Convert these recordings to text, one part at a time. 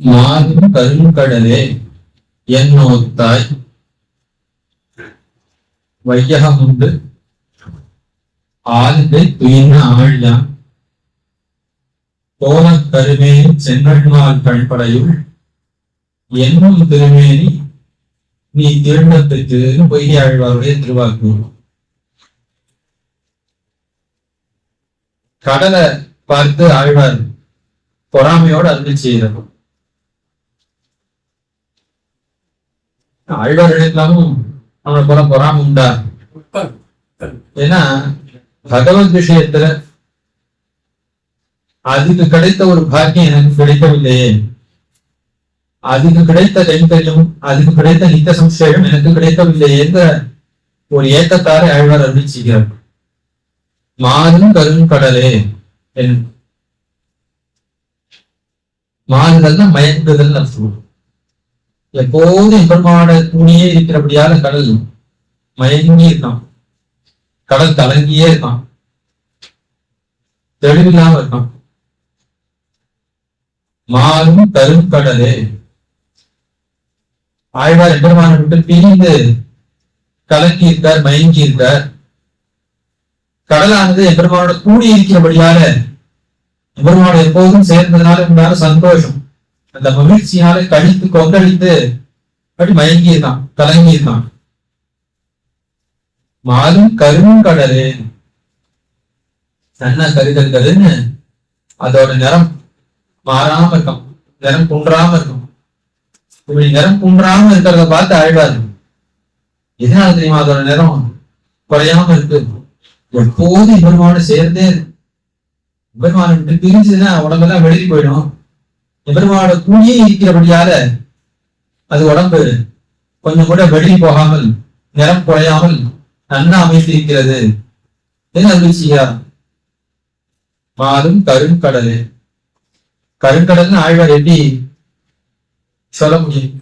மாதும் கருங்கடலே என் நோத்தாய். வையகம் உண்டு ஆழ்ந்து துயின ஆழியான் கோலக் கருமேனி செங்கண்மால் கண்படையும். என்னும் திருமேனி நீ திரும்ப பொய்யாழ்வாருடைய திருவாக்கு கடலை பார்த்து ஆழ்வார் பொறாமையோடு அருள் செய்கிறார் ஆழ்வார்களுக்கெல்லாமும் அவனை போல பொறாமை உண்டா? ஏன்னா பகவத் விஷயத்துல அதுக்கு கிடைத்த ஒரு பாக்கியம் எனக்கு கிடைக்கவில்லையே. அதுக்கு கிடைத்த கைங்கரியம் அதுக்கு கிடைத்த நித்த சம்சயம் எனக்கு கிடைக்கவில்லையேங்கிற ஒரு ஏக்கத்தாரை ஆழ்வார் அருள் மாறும் கரும் கடலே என் மாறுதல்னா மயங்குதல் அர்த்தம். எப்போதும் இன்பமான துணியே இருக்கிறபடியால கடல் மயங்கி இருக்கான். கடல் கலங்கியே இருக்கான். தெளிவில்லாம இருக்கான். மாறும் கருங்கடலே ஆழ்வார் எம்பெருமான விட்டு பிரிந்து கலங்கி இருக்கார் மயங்கி இருக்கார். கடலானது எம்பெருமானோட கூடி இருக்கிறபடியால எம்பெருமானோட எப்போதும் சேர்ந்ததுனால உண்டான சந்தோஷம். அந்த மகிழ்ச்சியால கழித்து கொந்தளித்து அப்படி மயங்கி கலங்கியதான் மாலும் இருக்கான் கடலு. கருங்கடலே நல்லா கருகல் அதோட நிறம் மாறாம இருக்கும். நிறம் குன்றாம இருக்கும். இப்படி நிறம் குன்றாம இருக்கிறத பார்த்து ஆழ்வாரு எதனால தெரியுமா அதோட நிறம் குறையாம இருக்கு? எப்போதும் பெருமானோட சேர்ந்தே இருக்கு பெருமானை பிரிஞ்சுதுன்னா உடம்பெல்லாம் வெளியே போயிடும். பெருமானோட கூடியே இருக்கிறபடியால அது உடம்பு கொஞ்சம் கூட வெளி போகாமல் நிறம் குறையாமல் நன்னா அமைந்திருக்கிறது. என்ன அதிர்ச்சியா மாறும் கருங்கடல். கருங்கடல்னு ஆழ்வார் எப்படி சொல்ல முடியும்?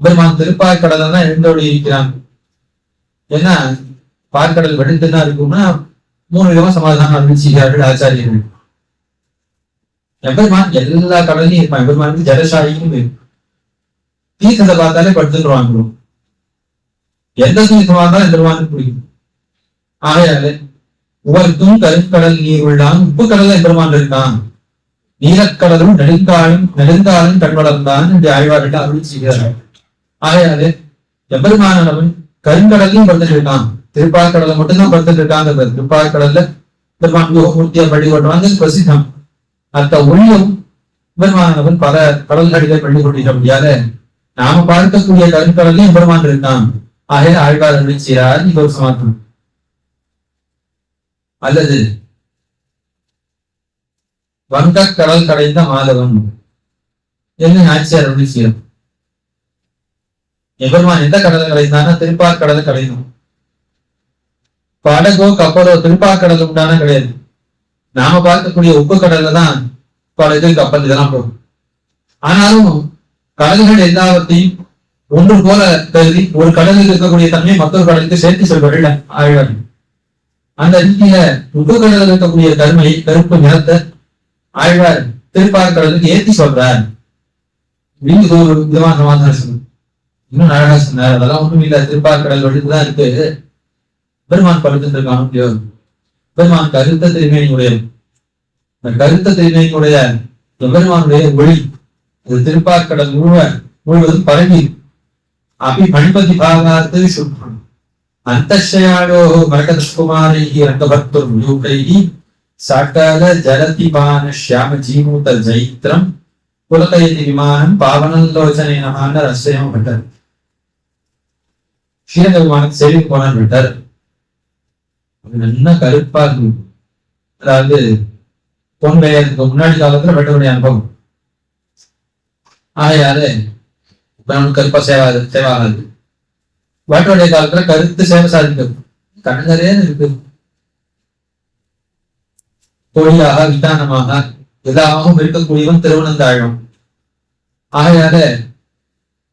பெருமான் திருப்பாய்க்கடல தான் எழுந்தோடி இருக்கிறான். ஏன்னா பார்க்கடல் வெடித்துதான் இருக்கும்னா மூணு விதமா சமாதானம் அருள்ச்சிகிறார்கள் ஆச்சாரியர்கள். எம்பெருமான் எல்லா கடலையும் இருப்பான் எம்பெருமானுக்கு ஜலசாயியும் இருக்கும் தீர்த்தத்தை பார்த்தாலே படுத்துருவாங்க எந்த தீர்த்தமா இருந்தாலும் எம்பெருமானுக்கு பிடிக்கும் ஆகையால உவர்த்தும் கருங்கடல் நீர் உள்ளான் உப்பு கடல்ல எம்பெருமான் இருக்கான் நீலக்கடலும் நெடுங்காலும் நெடுங்காலும் கண் வளர்ந்தான் என்று ஆழ்வார்கள் அருள் செய்கிறார்கள் ஆகையாலே எம்பெருமானவன் கருங்கடலையும் படுத்துட்டு இருக்கான் திருப்பாக்கடலை மட்டும்தான் படுத்துட்டு இருக்காங்க திருப்பாக்கடல்ல பெருமான் யோகமூர்த்தியா வழிபடுவாங்க பிரசித்தம் அந்த ஒளியும் பெருமானவன் பல கடல்களிலே பள்ளி கொண்டிருக்க முடியாத நாம பார்க்கக்கூடிய கருங்கடலையும் பெருமான் இருக்கான் ஆகையால் ஆழ்வார் அருள் செய்கிறார் இது ஒரு சமாதானம். அல்லது வங்கக் கடல் கடைந்த மாதவன். என்று நாச்சியார் அப்படி செய்யும் எபெருமான் எந்த கடலை கடைந்தானா? திருப்பார் கடலை கடைந்தோம் படகோ கப்பலோ திருப்பார் கடல் உண்டான கிடையாது. நாம பார்க்கக்கூடிய உப்பு கடல்ல தான் படகு கப்பல் இதெல்லாம் போகும் ஆனாலும் கடல்கள் எல்லாவற்றையும் ஒன்று போல கருதி ஒரு கடலில் இருக்கக்கூடிய தன்மையை மற்றொரு கடலுக்கு சேர்த்து செல்வர்கள் ஆழ்வார்கள் அந்த ரீதியில உப்பு கடலில் இருக்கக்கூடிய கருமை கருப்பு நிறத்தை ஆழ்வார் திருப்பார் கடலுக்கு ஏத்தி சொல்றார். வீட்டுக்கு ஒரு விதமான சமாதானம் சொன்னார் இன்னும் அழகா சொன்னார் அதெல்லாம் ஒண்ணும் இல்ல திருப்பார் கடல் வழித்துதான் இருக்கு. பெருமான் படுத்துட்டு இருக்கான் இல்லையோ பெருமான் கருத்த திருமேனியுடைய இந்த கருத்த திருமேனியுடைய பெருமானுடைய ஒளி அது திருப்பாக்கடல் முழுவ முழுவதும் பரவி. அபி பணிபதி பாகாத்து சுற்றம். அந்தஷயாடோ மரகதகுமாரைः ரங்கபக்துர்மயூகைः சகல ஜலதிபான ஷியாம ஜீமூத ஜைத்திரம். புலகயதி விமானம் பாவனல்லோச்சனை நமான ரசயம் விட்டார் ஸ்ரீரங்க விமானம் செடி போனார் விட்டார் அது நல்லா கருப்பா இருக்கும். அதாவது பொன் முன்னாடி காலத்துல வெட்டக்கூடிய அனுபவம். ஆகையால இப்ப நமக்கு கருப்பா சேவா சேவாகாது. வேட்டோடைய காலத்துல கருத்து சேவை சாதிக்கும். கண்ணரே இருக்கு. தொழிலாக விதானமாக எதாகவும் இருக்கக்கூடியவன் திருவனந்தாழம் ஆகையால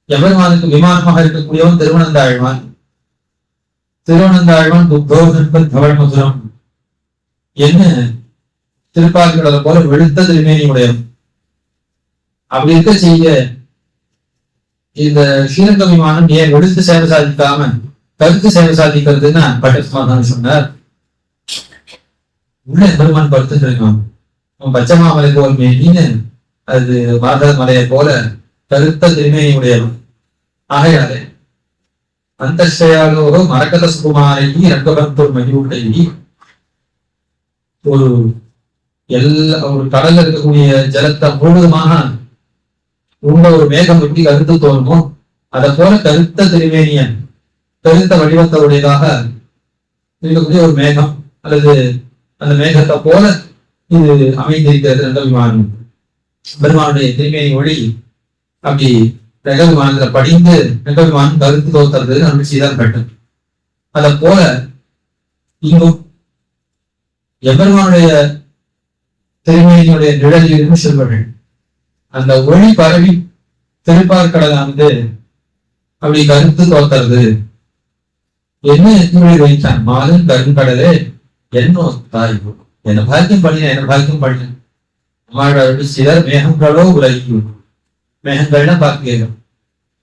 எவருமானுக்கு விமானமாக இருக்கக்கூடியவன் திருவனந்தாழ்வான் திருவனந்தாழ்வான் துத்தோகன்பன் தவழ் மதுரம் என்ன? திருப்பாக்களை போல வெளுத்த திருமேனி உடையம் அப்படி இருக்க செய்ய இந்த ஸ்ரீரங்க விமானம் ஏன் வெளுத்து சேவை சாதிக்காம கருத்து சேவை சாதிக்கிறதுன்னா பட்டஸ்மாதான் சொன்னார். உள்ள பெருமான் படுத்து இருக்கான் பச்சை மாமலை போல் மேனின்னு அது மாதா மலையை போல கருத்த திருமேனியுடையவன் ஆகையாலே அந்தஸ்தயாலோ மரகத சுகுமாரை ரங்கபந்தூர் மகிழ்வுடை. ஒரு எல்லா ஒரு கடல்ல இருக்கக்கூடிய ஜலத்தை முழுவதுமாக உள்ள ஒரு மேகம் எப்படி கருத்து தோணுமோ அதை போல கருத்த திருவேணியன் கருத்த வடிவத்தை உடையதாக இருக்கக்கூடிய ஒரு மேகம் அல்லது அந்த மேகத்தை போல இது அமைந்திருக்கிறது ரெண்டு விமானம் பெருமானுடைய திருமேனி ஒளி அப்படி ரெக படிந்து ரெக கருத்து தோத்துறது நம்ம செய்தால் கட்டும் அதை போல இங்கும் எவருமானுடைய திருமணியினுடைய நிழலில் இருந்து செல்வர்கள் அந்த ஒளி பரவி திருப்பார்கடலானது அப்படி கருத்து தோத்துறது என்ன எத்தனை வைத்தான்? மாதம் கருங்கடலே என்னோ தாய் என்ன பாக்கியம் பண்ணின என்ன பாக்கியம் பண்ணின அம்மாவோட சிலர் மேகங்களோ உலகி மேகங்கள்னா பாக்கியம்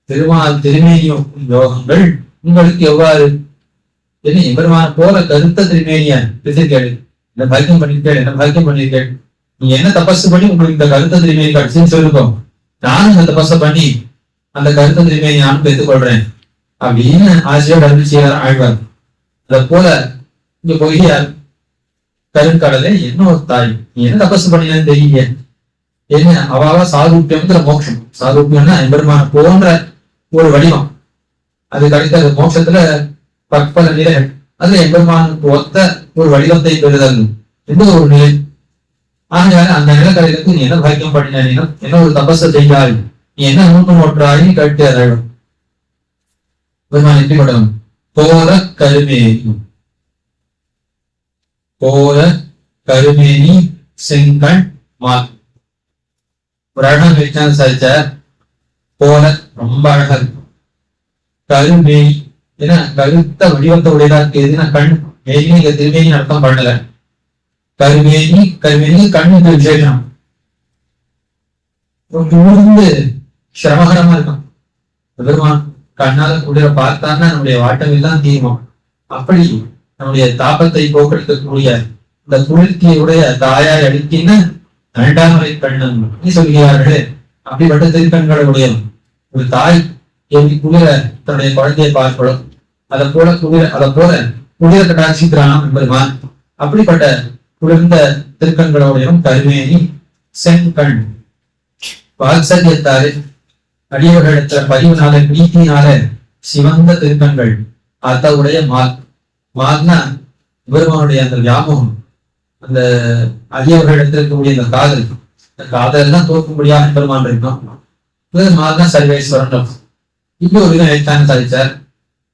திருமால் திருமேனியும் யோகங்கள் உங்களுக்கு எவ்வாறு? என்ன எம்பெருமான போல கருத்த திருமேனிய பிசிருக்கேள் என்ன பாக்கியம் பண்ணிருக்கேள் என்ன பாக்கியம் பண்ணிருக்கேள் நீங்க என்ன தபஸ் பண்ணி உங்களுக்கு இந்த கருத்த திருமேனி கட்சின்னு சொல்லுவோம் நானும் இந்த தபஸ பண்ணி அந்த கருத்த திருமேனி நானும் பெற்றுக்கொள்றேன் அப்படின்னு ஆசிரியர் அருள் செய்யார் ஆழ்வார். அதை போல இங்க போய் கருங்கடலே என்ன ஒரு தாய்? நீ என்ன தபஸ் பண்ணினு தெரியல என்ன? அவாவா சாரூபியம்ங்கிற மோட்சம். சாரூபியம்னா எம்பெருமான போன்ற ஒரு வடிவம். அது கிடைத்த அந்த மோட்சத்துல பற்பல நிலைகள். அதுல எம்பெருமானுக்கு ஒத்த ஒரு வடிவத்தை பெறுதல். எந்த ஒரு நிலை? ஆகையால அந்த நிலை கிடைக்கிறதுக்கு நீ என்ன பாக்கியம் பண்ணின என்ன ஒரு தபஸ செய்தாய் நீ என்ன நூற்று நோற்றாய் கட்டி அழகும் பெருமான் எப்படி படம் போல கருமேனி போல கருமேனி செங்கண் மாற்று ஒரு அழகாக விஞ்ஞான சாதிச்சார் போல ரொம்ப அழகா இருக்கும். கருமேனி ஏன்னா கருத்த வடிவத்தை உடையதா இருக்கு. எதுனா கண் மேனி இங்க திருமேனி அர்த்தம் பண்ணல. கருமேனி கருமேனி கண்ணு விசேஷம். ரொம்ப சிரமகரமா இருக்கும். பெருமான் கண்ணால உடைய பார்த்தான்னா நம்முடைய வாட்டம் எல்லாம் தீர்வோம் அப்படி நம்முடைய தாபத்தை போக்கெடுக்கக்கூடிய இந்த குளிர்ச்சியுடைய தாயார் அடிக்கின்னு தண்டாமரை கண்ணன். சொல்கிறார்கள் அப்படிப்பட்ட திருக்கண்களுடைய ஒரு தாய் எங்கி குளிர தன்னுடைய குழந்தையை பார்ப்படும் அதை போல குளிர அதை போல குளிர கட்டாட்சிக்கிறான் என்பதுமான் அப்படிப்பட்ட குளிர்ந்த திருக்கண்களோடையும் கருமேனி செங்கண். வாத்சல்யத்தாலே அடியவர்களிடத்துல பதிவுனால பிரீத்தினால சிவந்த திருக்கண்கள். அத்தவுடைய மாத் மாத்னா பெருமானுடைய அந்த வியாமோகம். அந்த அடியவர்களிடத்துல எடுத்திருக்கக்கூடிய அந்த காதல். அந்த காதல் தான் தோற்கும்படியாக பெருமான் இருக்கும். மால்னா சர்வேஸ்வரன் இப்படி ஒரு விதம் எழுத்தான சாதிச்சார்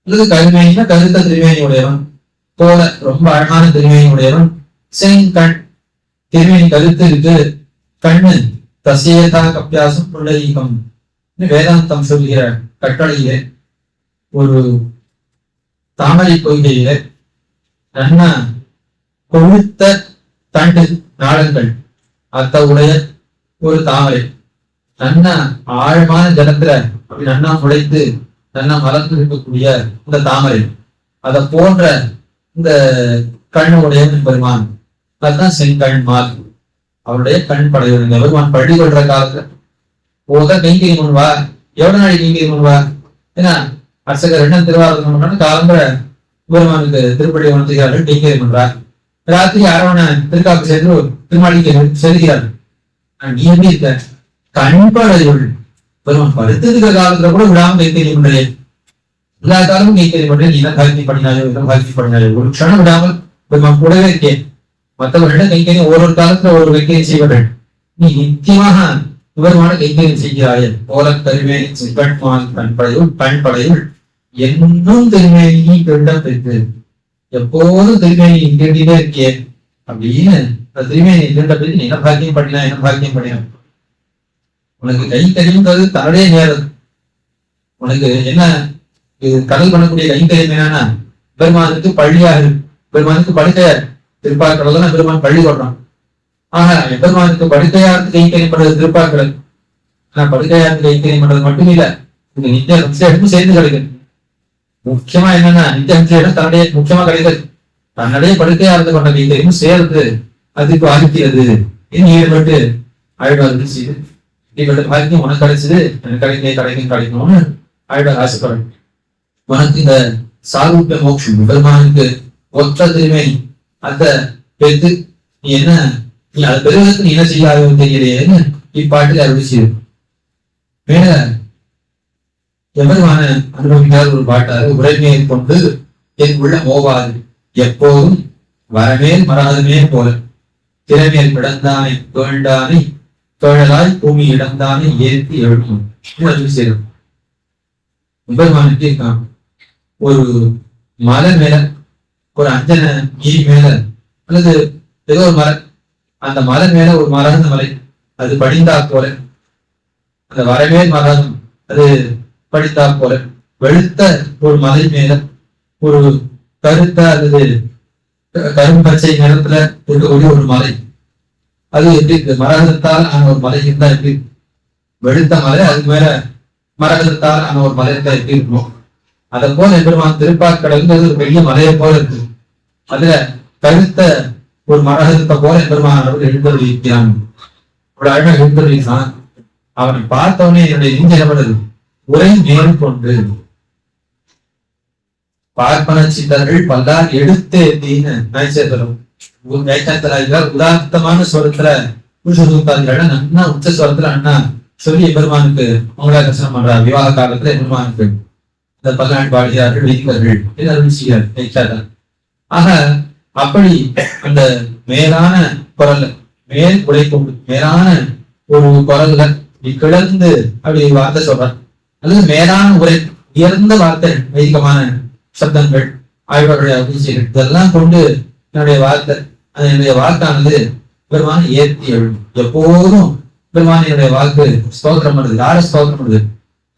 அல்லது கருமேனினா கருத்த திருமேனி உடையவன். போல ரொம்ப அழகான திருமேனி உடையவன். செங்கண் திருமேனி கருத்து இருக்கு. கண்ணு தசேதா கப்பியாசம் புள்ளீகம் வேதாந்தம் சொல்கிற கட்டளையிலே ஒரு தாமரை கொள்கையில நல்ல கொழுத்த தண்டு அத்தை உடைய ஒரு தாமரை. நல்ல ஆழமான ஜலத்துல அப்படி நன்னா முளைத்து நன்னா மலர்ந்து இருக்கக்கூடிய இந்த தாமரை. அத போன்ற இந்த கண்ணுடைய பெருமான். அதுதான் செங்கண் மால். அவருடைய கண் படையுடன் பெருமான் பள்ளி கொள்ற காலத்துல போத கைங்கறி முன்வா எவ்வளவு நாளைக்கு கைங்கறி முன்வா ஏன்னா அர்ச்சகர் என்ன திருவாரூர் பண்ணாலும் காலம்பர பெருமானுக்கு திருப்படி உணர்த்துகிறார்கள். கைங்கறி பண்றார் ராத்திரி அரவண திருக்காக்கு சென்று திருமாளிக்கு செல்கிறார்கள் நீ எப்படி இருக்க கண்படையுள் பெருமான் படுத்ததுக்கு காலத்துல கூட விடாம கைத்தறி பண்றேன் எல்லா காலமும் கைத்தறி பண்றேன் நீ தான் பக்தி பண்ணினாயோ இல்லை பக்தி பண்ணினாயோ ஒரு க்ஷணம் விடாமல் பெருமான் கூடவே இருக்கேன் மற்றவர்களிடம் கைத்தறி ஒரு காலத்துல ஒரு கைங்கறி செய்வர்கள் நீ நித்தியமாக விவரமான கைத்தறி செய்கிறாயே போல கருமேனி சிற்பன்மான் பண்படையுள் பண்படையுள் என்னும் திருமேனி பெண்டம் பெற்று எப்போதும் திருமேனி கேட்டுட்டே இருக்கே அப்படின்னு திருமேனி இரண்ட பேர் என்ன பாக்கியம் பண்ணினா என்ன பாக்கியம் பண்ணினா உனக்கு கை தெரியுங்கிறது தன்னுடைய நேரம். உனக்கு என்ன இது கடல் பண்ணக்கூடிய கைங்கரியம் என்னன்னா பெருமானுக்கு பள்ளியாக இருக்கு. பெருமானுக்கு படுக்கையா திருப்பாக்கடல் தான் பெருமான் பள்ளி கொள்றான் ஆனா பெருமானுக்கு படுக்கையா இருந்து பண்றது திருப்பாக்கடல். ஆனா படுக்கையார் கைத்தறி பண்றது மட்டும் இல்ல இந்த நித்திய எடுத்து சேர்ந்து கிடைக்கும். முக்கியமா என்னன்னா இந்த இடம் தன்னுடைய முக்கியமா கிடைக்கிறது தன்னுடைய படுக்கையா இருந்து கொண்ட இன்னும் சேர்ந்து அது பாதிக்கிறது இனி ஈடுபட்டு அழுவாது செய்து இப்படி பாதிக்கும் உனக்கு கிடைச்சது எனக்கு கிடைக்க கிடைக்கும் கிடைக்கும்னு அழுவாக ஆசைப்படும் உனக்கு இந்த சாரூபிய மோட்சம் பெருமானுக்கு ஒத்த திருமை அந்த பெத்து நீ என்ன நீ அது பெருவதற்கு நீ என்ன செய்யாதோ தெரியலையேன்னு இப்பாட்டு அருள் செய்யும் மேல எவ்வளவான அனுபவிக்காத ஒரு பாட்டாக உடைமையை கொண்டு என் உள்ள மோவாது எப்போதும் வரமேல் மறாதமே போல. திறமேல் கிடந்தானை தோழ்ந்தானை தோழலாய் பூமி இடந்தானை ஏற்றி எழுப்பும் சேரும். செய்யும் எம்பெருமானுக்கு ஒரு மலை மேல ஒரு அஞ்சன நீர் மேல அல்லது ஏதோ ஒரு மலை அந்த மலை மேல ஒரு மலர்ந்த மலை. அது படிந்தா போல. அந்த வரவேல் மரம் அது படித்தா போல. வெளுத்த ஒரு மலை மேல ஒரு கருத்த அல்லது கரும்பச்சை நிறத்துல இருக்கக்கூடிய ஒரு மலை. அது எப்படி இருக்கு மரகதத்தால் ஆன ஒரு மலை இருந்தா எப்படி? வெளுத்த மலை அதுக்கு மேல மரகதத்தால் ஆன ஒரு மலை இருந்தா எப்படி இருக்கும்? அதை போல எம்பெருமான் திருப்பாக்கடல்ங்கிறது ஒரு பெரிய மலையை போல இருக்கு அதுல கருத்த ஒரு மரகதத்தை போல எம்பெருமான் அவர்கள் எழுந்தருளிக்கிறான் ஒரு அழகாக எழுந்தருளிக்கிறான் அவனை பார்த்தவனே என்னுடைய நெஞ்சு உரை மேற்கொண்டு பார்ப்பன சித்தர்கள் பல்லார் எடுத்தேத்தின்னு நைச்சேதரும் உதாரணமான ஸ்வரத்துல புருஷசூத்தாதிகள நன்னா உச்ச ஸ்வரத்துல அண்ணா சொல்லி பெருமானுக்கு உங்களா தரிசனம் பண்றார். விவாக காலத்துல பெருமானுக்கு இந்த பல்லாண்டு பாடியார்கள் வைத்தவர்கள் இது அருள் ஆக அப்படி அந்த மேலான குரல் மேல் உழைப்பு கொண்டு மேலான ஒரு குரல்ல கிளர்ந்து அப்படி வார்த்தை சொல்றான் அல்லது மேலான உரை உயர்ந்த வார்த்தை வைதிகமான சப்தங்கள் ஆய்வாளருடைய அபிஷேகம் இதெல்லாம் கொண்டு என்னுடைய வார்த்தை என்னுடைய வாக்கானது பெருமான ஏற்றி எழும் எப்போதும் பெருமான என்னுடைய வாக்கு ஸ்தோத்திரம் பண்ணுது. யார ஸ்தோத்திரம் பண்ணுது?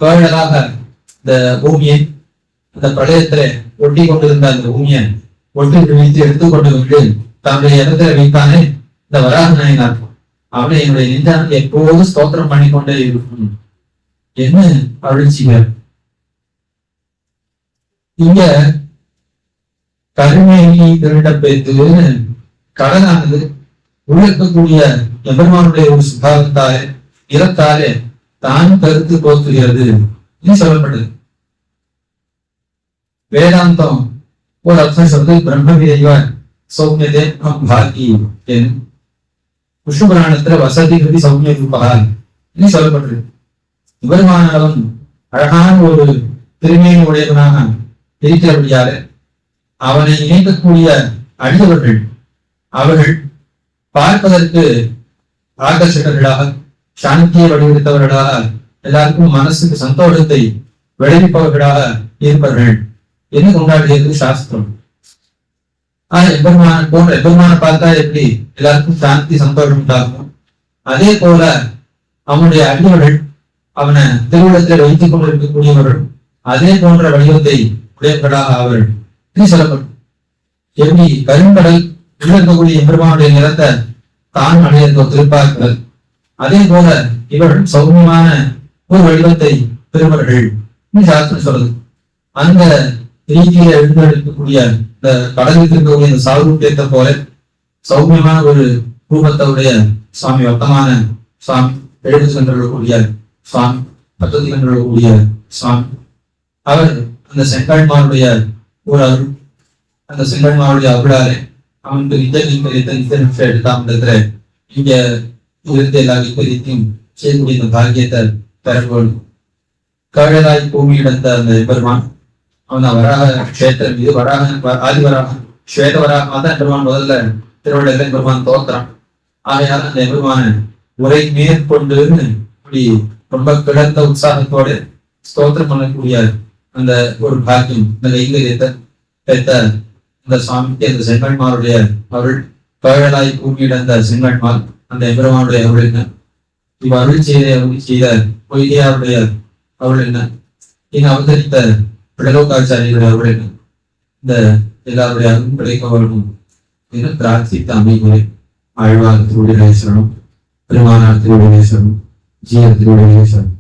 கோயிலாக இந்த பூமியை அந்த பிரளயத்துல ஒட்டி கொண்டிருந்த அந்த பூமியை ஒட்டி வைத்து எடுத்துக்கொண்டு வந்து தன்னுடைய இடத்துல வைத்தானே இந்த வராக நாயினார் அவனை என்னுடைய நெஞ்சானது எப்போதும் ஸ்தோத்திரம் பண்ணிக்கொண்டே இருக்கும். என்ன அழிச்சிகள் இங்க கருமேனி திருட பெய்துன்னு கடனானது உழைக்கக்கூடிய எபெருமானுடைய ஒரு சுபாவத்தாலே இறத்தாலே தான் கருத்து போக்குகிறது சொல்லப்படுது வேதாந்தம் ஒரு அர்த்தம் சொல்றது பிரம்ம விதைவ சௌமியதே பாக்கி என். புஷ்புராணத்துல வசதி கவி சௌமிய ரூபகால் இன்னும் சொல்லப்பட்டிருக்கு இவருமானவன் அழகான ஒரு திருமையின் உடையவனாக இருக்கிறபடியாக அவனை இணைக்கக்கூடிய அடியவர்கள் அவர்கள் பார்ப்பதற்கு ஆகர்ஷகர்களாக சாந்தியை வடிவெடுத்தவர்களாக எல்லாருக்கும் மனசுக்கு சந்தோஷத்தை விளைவிப்பவர்களாக இருப்பார்கள். என்று கொண்டாடியது சாஸ்திரம். ஆஹ் எம்பெருமான போன்ற எம்பெருமான பார்த்தா எப்படி எல்லாருக்கும் சாந்தி சந்தோஷம் உண்டாகும். அதே போல அவனுடைய அடியவர்கள் அவனை திருவிழத்தில் வைத்துக் கொண்டிருக்கக்கூடியவர்கள் அதே போன்ற வடிவத்தை உடையவர்களாக அவர்கள் சொல்லப்படும் எப்படி கரும்படல் இருக்கக்கூடிய எம்பெருமானுடைய நிறத்தை தான் அடையிருக்க திருப்பார்கள். அதே போல இவர் சௌமியமான ஒரு வடிவத்தை பெறுவர்கள் சாஸ்திரம் சொல்றது அந்த ரீதியில எழுந்தெடுக்கக்கூடிய இந்த கடலில் இருக்கக்கூடிய இந்த சாரூபியத்தை போல சௌமியமான ஒரு ரூபத்தவுடைய சுவாமி வர்த்தமான சுவாமி எழுந்து சென்றக்கூடிய சுவாமி பத்ததி சென்றக்கூடிய சுவாமி அவர் அந்த செங்கல்மாருடைய ஒரு அருள் அந்த செங்கல்மாருடைய அருளாலே அவனுக்கு நித்த நீக்கரித்த நித்த நிமிஷம் எடுத்தாமன்றதுல இங்க இருந்த எல்லா விபரீத்தையும் செய்யக்கூடிய இந்த பாக்கியத்தை பெறப்போம் கழலாய் பூமியிடந்த அந்த பெருமான் அவன் வராக கஷேத்திரம் இது வராக ஆதிவராக வராக ஸ்வேத தான் பெருமான் முதல்ல திருவள்ளுவர் பெருமான் தோத்துறான் ஆகையால் அந்த பெருமான உரை மேற்கொண்டு இப்படி ரொம்ப கிடந்த உற்சாகத்தோடு ஸ்தோத்திரம் பண்ணக்கூடிய அந்த ஒரு பாக்கியம். இந்த கைங்கரியத்தை பெற்ற இந்த சுவாமிக்கு அந்த செங்கன்மாருடைய பேழலாய் கழலாய் பூமியிடந்த செங்கன்மார் அந்த எம்பெருமானுடைய அருள் என்ன? இவ் அருள் செய்த செய்த பொய்கையாருடைய அவள் என்ன? இங்க அவதரித்த பிடலோகாச்சாரியருடைய அருள் என்ன? இந்த எல்லாருடைய அருள் கிடைக்க வரணும் என்று பிரார்த்தித்த அமைகளை ஆழ்வார் திருவிழேஸ்வரனும் பெருமானார் திருவிழேஸ்வரனும் GL derivative.